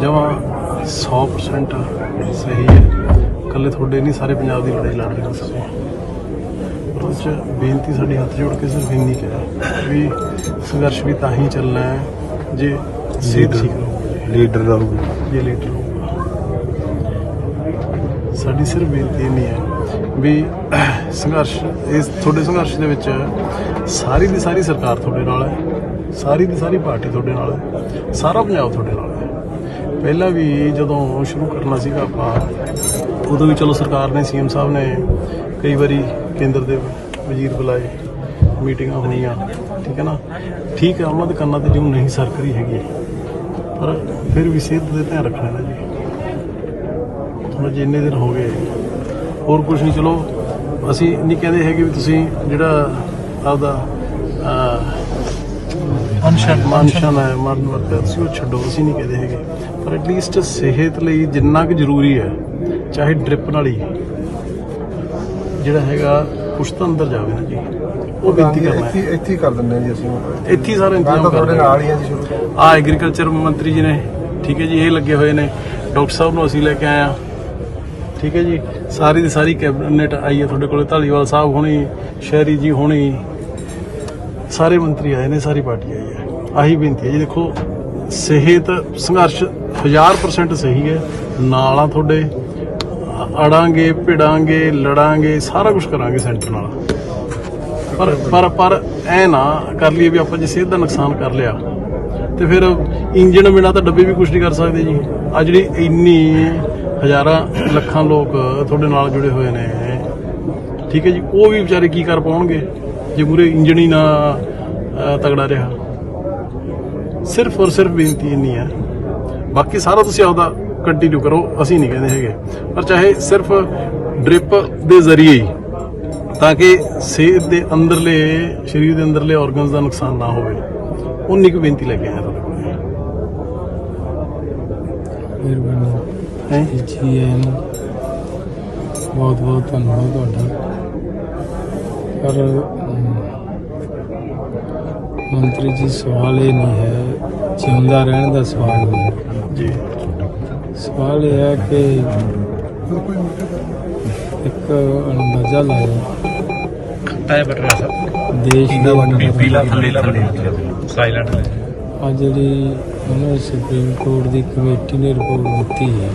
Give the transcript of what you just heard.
ਜਮਾਂ 100% ਸਹੀ ਹੈ। ਇਕੱਲੇ ਤੁਹਾਡੇ ਨਹੀਂ ਸਾਰੇ ਪੰਜਾਬ ਦੀ ਲੜਾਈ ਲੜ ਰਹੇ ਹਾਂ ਅਸੀਂ ਪਰ ਉਹ 'ਚ ਬੇਨਤੀ ਸਾਡੀ ਹੱਥ ਜੋੜ ਕੇ ਸਿਰਫ ਇੰਨੀ ਕਿਹਾ ਵੀ ਸੰਘਰਸ਼ ਵੀ ਤਾਂ ਹੀ ਚੱਲਣਾ ਹੈ ਜੇ ਰਹੂਗੀ ਲੀਡਰ ਰਹੂਗਾ ਜੇ ਲੀਡਰ ਹੋਊਗਾ ਸਾਡੀ ਸਿਰਫ ਬੇਨਤੀ ਇੰਨੀ ਹੈ ਵੀ ਸੰਘਰਸ਼ ਇਸ ਤੁਹਾਡੇ ਸੰਘਰਸ਼ ਦੇ ਵਿੱਚ ਸਾਰੀ ਦੀ ਸਾਰੀ ਸਰਕਾਰ ਤੁਹਾਡੇ ਨਾਲ ਹੈ। ਸਾਰੀ ਦੀ ਸਾਰੀ ਪਾਰਟੀ ਤੁਹਾਡੇ ਨਾਲ ਹੈ। ਸਾਰਾ ਪੰਜਾਬ ਤੁਹਾਡੇ ਨਾਲ ਹੈ। ਪਹਿਲਾਂ ਵੀ ਜਦੋਂ ਸ਼ੁਰੂ ਕਰਨਾ ਸੀਗਾ ਆਪਾਂ, ਉਦੋਂ ਵੀ ਚਲੋ ਸਰਕਾਰ ਨੇ, ਸੀਐਮ ਸਾਹਿਬ ਨੇ ਕਈ ਵਾਰੀ ਕੇਂਦਰ ਦੇ ਵਜ਼ੀਰ ਬੁਲਾਏ, ਮੀਟਿੰਗਾਂ ਹੋਈਆਂ ਠੀਕ ਹੈ ਨਾ? ਠੀਕ ਹੈ, ਉਹਨਾਂ ਦੇ ਕੰਨਾਂ ਤੇ ਜਿਉਂ ਨਹੀਂ ਸਰਕਰੀ ਹੈਗੀ, ਪਰ ਫਿਰ ਵੀ ਸਿਹਤ ਦੇ ਧਿਆਨ ਰੱਖਣਾ ਨਾ ਜੀ। ਹੁਣ ਜਿੰਨੇ ਦਿਨ ਹੋ ਗਏ, ਹੋਰ ਕੁਝ ਨਹੀਂ, ਚਲੋ, ਅਸੀਂ ਨਹੀਂ ਕਹਿੰਦੇ ਹੈਗੇ ਵੀ ਤੁਸੀਂ ਜਿਹੜਾ ਆਪਦਾ ਅਨਸ਼ਨ ਮਨਸ਼ਨ ਹੈ ਮਰਨ ਵਰਤ ਤੁਸੀਂ ਉਹ ਛੱਡੋ ਅਸੀਂ ਨਹੀਂ ਕਹਿੰਦੇ ਹੈਗੇ। ਪਰ ਐਟਲੀਸਟ ਸਿਹਤ ਲਈ ਜਿੰਨਾ ਕੁ ਜ਼ਰੂਰੀ ਹੈ ਚਾਹੇ ਡ੍ਰਿਪ ਨਾਲ ਹੀ ਜਿਹੜਾ ਹੈਗਾ ਕੁਛ ਤਾਂ ਅੰਦਰ ਜਾਵੇ ਨਾ ਜੀ। ਉਹ ਬੇਨਤੀ ਕਰਨਾ ਇੱਥੇ ਇੱਥੇ ਕਰ ਦਿੰਦੇ ਜੀ ਅਸੀਂ ਇੱਥੇ ਸਾਰਾ ਇੰਤਜ਼ਾਮ ਕਰ ਤੁਹਾਡੇ ਨਾਲ ਹੀ ਹਾਂ ਜੀ ਸ਼ੁਰੂ ਆ ਐਗਰੀਕਲਚਰ ਮੰਤਰੀ ਜੀ ਨੇ ਠੀਕ ਹੈ ਜੀ ਇਹ ਲੱਗੇ ਹੋਏ ਨੇ। ਡਾਕਟਰ ਸਾਹਿਬ ਨੂੰ ਅਸੀਂ ਲੈ ਕੇ ਆਏ ਆ ਠੀਕ ਹੈ ਜੀ ਸਾਰੀ ਦੀ ਸਾਰੀ ਕੈਬਨਿਟ ਆਈ ਹੈ ਤੁਹਾਡੇ ਕੋਲੇ ਢਾਲੀਵਾਲ ਸਾਹਿਬ ਹੋਣੀ ਸ਼ਹਿਰੀ ਜੀ ਹੋਣੀ ਸਾਰੇ ਮੰਤਰੀ ਆਏ ਨੇ, ਸਾਰੀ ਪਾਰਟੀ ਆਈ ਹੈ। ਆਹੀ ਬੇਨਤੀ ਹੈ ਜੀ, ਦੇਖੋ, ਸਿਹਤ ਸੰਘਰਸ਼ 1000% ਸਹੀ ਹੈ। ਨਾਲ ਆ ਤੁਹਾਡੇ, ਅੜਾਂਗੇ, ਭਿੜਾਂਗੇ, ਲੜਾਂਗੇ, ਸਾਰਾ ਕੁਝ ਕਰਾਂਗੇ ਸੈਂਟਰ ਨਾਲ। ਪਰ ਪਰ ਪਰ ਐ ਨਾ ਕਰ ਲਈਏ ਵੀ ਆਪਾਂ ਜੇ ਸਿਹਤ ਦਾ ਨੁਕਸਾਨ ਕਰ ਲਿਆ, ਤੇ ਫਿਰ ਇੰਜਣ ਬਿਨਾ ਤਾਂ ਡੱਬੇ ਵੀ ਕੁਝ ਨਹੀਂ ਕਰ ਸਕਦੇ ਜੀ। ਆ ਜਿਹੜੀ ਇੰਨੀ ਹਜ਼ਾਰਾਂ ਲੱਖਾਂ ਲੋਕ ਤੁਹਾਡੇ ਨਾਲ ਜੁੜੇ ਹੋਏ ਨੇ, ਠੀਕ ਹੈ ਜੀ, ਉਹ ਵੀ ਵਿਚਾਰੇ ਕੀ ਕਰ ਪਾਉਣਗੇ? ਜੇ ਮੂਰੇ ਇੰਜਣ ਹੀ ਨਾ ਤਗੜਾ ਰਿਹਾ। ਸਿਰਫ ਔਰ ਸਿਰਫ ਬੇਨਤੀ ਇੰਨੀ ਹੈ। ਬਾਕੀ ਸਾਰਾ ਤੁਸੀਂ ਆਪਦਾ ਕੰਟੀਨਿਊ ਕਰੋ ਅਸੀਂ ਨਹੀਂ ਕਹਿੰਦੇ ਹੈਗੇ। ਪਰ ਚਾਹੇ ਸਿਰਫ ਡ੍ਰਿਪ ਦੇ ਜ਼ਰੀਏ ਹੀ ਤਾਂ ਕਿ ਸਿਹਤ ਦੇ ਅੰਦਰਲੇ ਸਰੀਰ ਦੇ ਅੰਦਰਲੇ ਆਰਗਨਸ ਦਾ ਨੁਕਸਾਨ ਨਾ ਹੋਵੇ। ਉਨੀ ਕੁ ਬੇਨਤੀ ਲੈ ਕੇ ਆਇਆ ਤੁਹਾਡੇ ਕੋਲ। ਮਿਹਰਬਾਨੀ। ਹੈ? ਜੀ ਬਹੁਤ ਬਹੁਤ ਧੰਨਵਾਦ ਤੁਹਾਡਾ। ਪਰ ਮੰਤਰੀ ਜੀ ਸਵਾਲ ਇਹ ਨਹੀਂ ਹੈ ਜਿਉਂਦਾ ਰਹਿਣ ਦਾ ਸਵਾਲ ਨਹੀਂ ਹੈ। ਜੀ। ਸਵਾਲ ਇਹ ਹੈ ਕਿ ਇੱਕ ਅੰਦਾਜ਼ਾ ਲਾਓ ਟਾਇਰ ਬਟਨ ਸਾਹਿਬ ਦੇਸ਼ ਦੇ ਅੰਦਰ ਪੀਲਾ ਥੱਲੇ ਥੱਲੇ ਸਾਇਲੈਂਟ ਲੈ ਆ ਜਿਹੜੀ ਉਹਨਾਂ ਸੁਪਰੀਮ ਕੋਰਟ ਦੀ ਕਮੇਟੀ ਨੇ ਰਿਪੋਰਟ ਦਿੱਤੀ ਹੈ